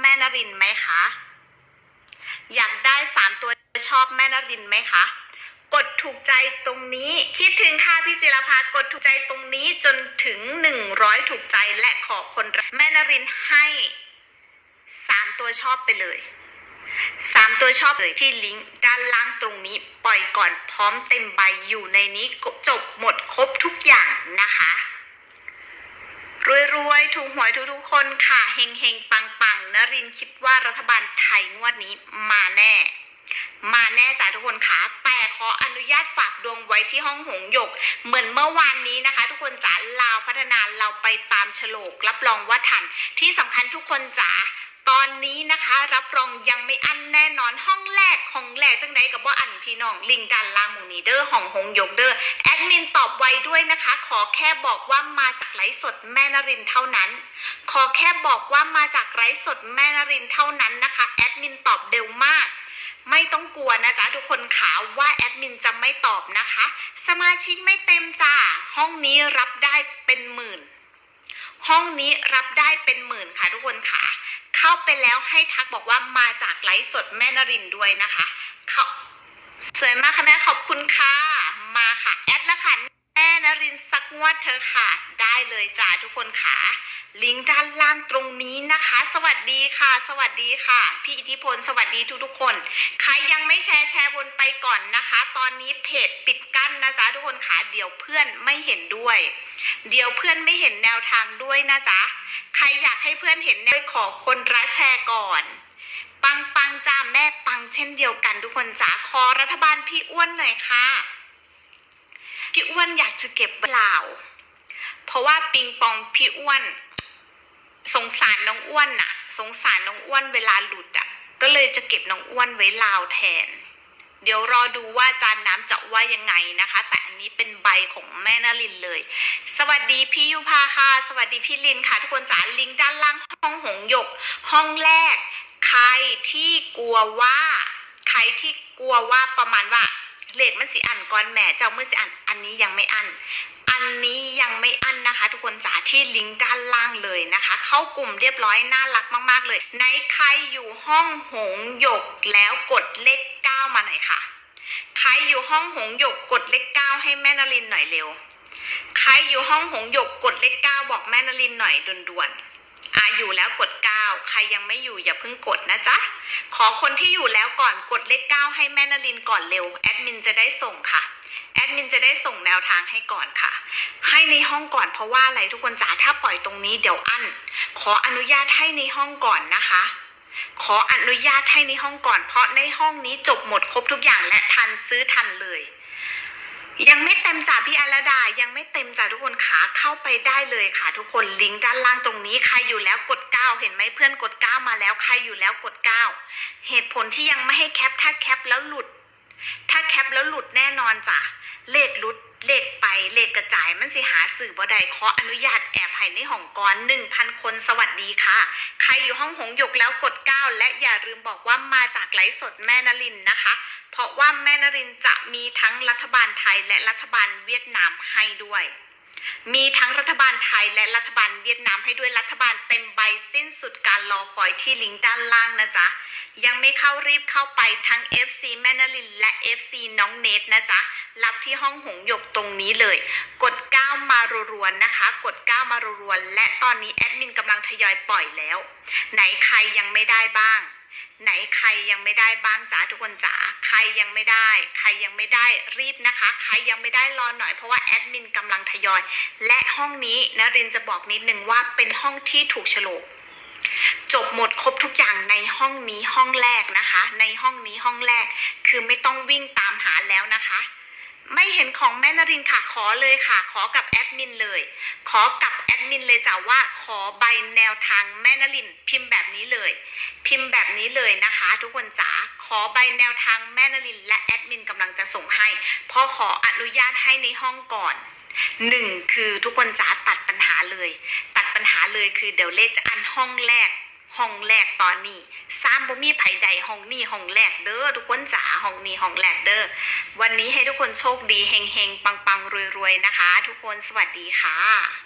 แม่นรินไหมคะ อยากได้สามตัวชอบแม่นรินไหมคะ กดถูกใจตรงนี้ คิดถึงค่ะพี่จิรภากดถูกใจตรงนี้จนถึงหนึ่งร้อยถูกใจและขอคนรักแม่นรินให้สามตัวชอบไปเลยสามตัวชอบเลยที่ลิงก์ด้านล่างตรงนี้ ปล่อยก่อนพร้อมเต็มใบอยู่ในนี้จบหมดครบทุกอย่างนะคะ รวยๆถูกหวยทุกๆคนค่ะเฮงเฮงๆปังนรินคิดว่ารัฐบาลไทยงวดนี้มาแน่ มาแน่จ้ะทุกคนค่ะแต่ขออนุญาตฝากดวงไว้ที่ห้องหงหยก เหมือนเมื่อวานนี้นะคะ ทุกคนจ๋าลาวพัฒนาเราไปตามฉลก รับรองว่าทัน ที่สำคัญทุกคนจ๋าตอนนี้นะคะ รับรองยังไม่อั้นแน่นอนห้องแรกของแรก จังใดกับว่าอันพี่น้องลิงก์ดันล่างหมูนีเดอร์ของหงยกเดอร์แอดมินตอบไวด้วยนะคะ ขอแค่บอกว่ามาจากไลฟ์สดแม่นรินเท่านั้น ขอแค่บอกว่ามาจากไลฟ์สดแม่นรินเท่านั้นนะคะแอดมินตอบเร็วมากไม่ต้องกลัวนะจ๊ะทุกคนขาว่าแอดมินจะไม่ตอบนะคะ สมาชิกไม่เต็มจ้าห้องนี้รับได้เป็นหมื่น ห้องนี้รับได้เป็นหมื่นค่ะทุกคนค่ะ เข้าไปแล้วให้ทักบอกว่ามาจากไลฟ์สดแม่นรินด้วยนะคะ เขาสวยมากค่ะแม่ขอบคุณค่ะ มาค่ะ แอดละค่ะแม่นรินสักงวดเธอค่ะ ได้เลยจ้าทุกคนค่ะ ลิงก์ด้านล่างตรงนี้นะคะ สวัสดีค่ะ สวัสดีค่ะ พี่อิทธิพล สวัสดีทุกๆคน ใครยังไม่แชร์แชร์บนไปก่อนนะคะ ตอนนี้เพจปิดกั้นนะจ๊ะทุกคนค่ะเดี๋ยวเพื่อนไม่เห็นด้วย เดี๋ยวเพื่อนไม่เห็นแนวทางด้วยนะจ๊ะใครอยากให้เพื่อนเห็นแนวขอคนละแชร์ก่อน เช่นเดียวกันทุกคนจ๋าขอรัฐบาลพี่อ้วนหน่อยค่ะ พี่อ้วนอยากจะเก็บเปล่า เพราะว่าปิงปองพี่อ้วน สงสารน้องอ้วนน่ะ สงสารน้องอ้วนเวลาหลุดอะ ก็เลยจะเก็บน้องอ้วนไว้ลาวแทน เดี๋ยวรอดูว่าจานน้ำจะว่ายังไงนะคะ แต่อันนี้เป็นใบของแม่นารินเลย สวัสดีพี่ยุพาค่ะ สวัสดีพี่ลินค่ะ ทุกคนจ๋าลิงก์ด้านล่างห้องหงหยก ห้องแรก ใครที่กลัวว่า ใครที่กลัวว่าประมาณว่าเลขมันสิอันก่อนแหม่เจ้าเมื่อสิอันอันนี้ยังไม่อัน อันนี้ยังไม่อันนะคะ ทุกคนจ๋าที่ลิงก์ด้านล่างเลยนะคะ เข้ากลุ่มเรียบร้อยน่ารักมาก ๆ เลยในใครอยู่ห้องหงหยกแล้วกดเลขเก้ามาหน่อยค่ะ ใครอยู่ห้องหงหยกกดเลขเก้าให้แม่นลินหน่อยเร็ว ใครอยู่ห้องหงหยกกดเลขเก้าบอกแม่นลินหน่อยด่วนๆ อยู่แล้วกดเก้าใครยังไม่อยู่อย่าเพิ่งกดนะจ๊ะ ขอคนที่อยู่แล้วก่อนกดเลขเก้าให้แม่นลินก่อนเร็ว แอดมินจะได้ส่งค่ะ แอดมินจะได้ส่งแนวทางให้ก่อนค่ะ ให้ในห้องก่อนเพราะว่าอะไรทุกคนจ๋าถ้าปล่อยตรงนี้เดี๋ยวอั้น ขออนุญาตให้ในห้องก่อนนะคะ ขออนุญาตให้ในห้องก่อน เพราะในห้องนี้จบหมดครบทุกอย่างและทันซื้อทันเลย ยังไม่เต็มจ้ะพี่อาราดา ยังไม่เต็มจ้ะทุกคนขาเข้าไปได้เลยค่ะ ทุกคนลิงก์ด้านล่างตรงนี้ใครอยู่แล้วกดเก้าเห็นไหมเพื่อนกดเก้ามาแล้วใครอยู่แล้วกดเก้าเหตุผลที่ยังไม่ให้แคปถ้าแคปแล้วหลุด ถ้าแคปแล้วหลุดแน่นอนจ้ะเลขหลุด เลขไปเลขกระจายมันสิหาสื่อบ่ได้ขออนุญาตแอบให้ในห้องกรหนึ่งพันคนสวัสดีค่ะ ใครอยู่ห้องหงหยกแล้วกดก้าและอย่าลืมบอกว่ามาจากไลฟ์สดแม่นลินนะคะ เพราะว่าแม่นรินจะมีทั้งรัฐบาลไทยและรัฐบาลเวียดนามให้ด้วย มีทั้งรัฐบาลไทยและรัฐบาลเวียดนามให้ด้วยรัฐบาลเต็มใบสิ้นสุดการรอคอยที่ลิงก์ด้านล่างนะจ๊ะ ยังไม่เข้ารีบเข้าไปทั้ง FC แม่นลินและ FC น้องเนทนะจ๊ะ รับที่ห้องหงหยกตรงนี้เลย กด 9 มารัวๆนะคะ กด 9 มารัวๆและตอนนี้แอดมินกำลังทยอยปล่อยแล้ว ไหนใครยังไม่ได้บ้าง ไหนใครยังไม่ได้บ้างจ๋าทุกคนจ๋าใครยังไม่ได้ ใครยังไม่ได้รีบนะคะ ใครยังไม่ได้รอหน่อยเพราะว่าแอดมินกำลังทยอย และห้องนี้นรินจะบอกนิดนึงว่าเป็นห้องที่ถูกฉลกจบหมดครบทุกอย่างในห้องนี้ห้องแรกนะคะ ในห้องนี้ห้องแรกคือไม่ต้องวิ่งตามหาแล้วนะคะ ไม่เห็นของแม่นรินค่ะขอเลยค่ะ ขอกับแอดมินเลย ขอกับแอดมินเลยจ้ะว่าขอใบแนวทางแม่นริน พิมพ์แบบนี้เลย พิมพ์แบบนี้เลยนะคะ ทุกคนจ๋าขอใบแนวทางแม่นริน และแอดมินกำลังจะส่งให้พราะขออนุญาตให้ในห้องก่อนหนึ่งคือทุกคนจ๋าตัดปัญหาเลย ตัดปัญหาเลยคือเดี๋ยวเลขจะอันห้องแรก ห้องแรกตอนนี้ซ้ำบ่มีไผใดห้องนี้ห้องแรกเด้อทุกคนจ๋าห้องนี้ห้องแรกเด้อวันนี้ให้ทุกคนโชคดีเฮงๆปังๆรวยๆนะคะ ทุกคนสวัสดีค่ะ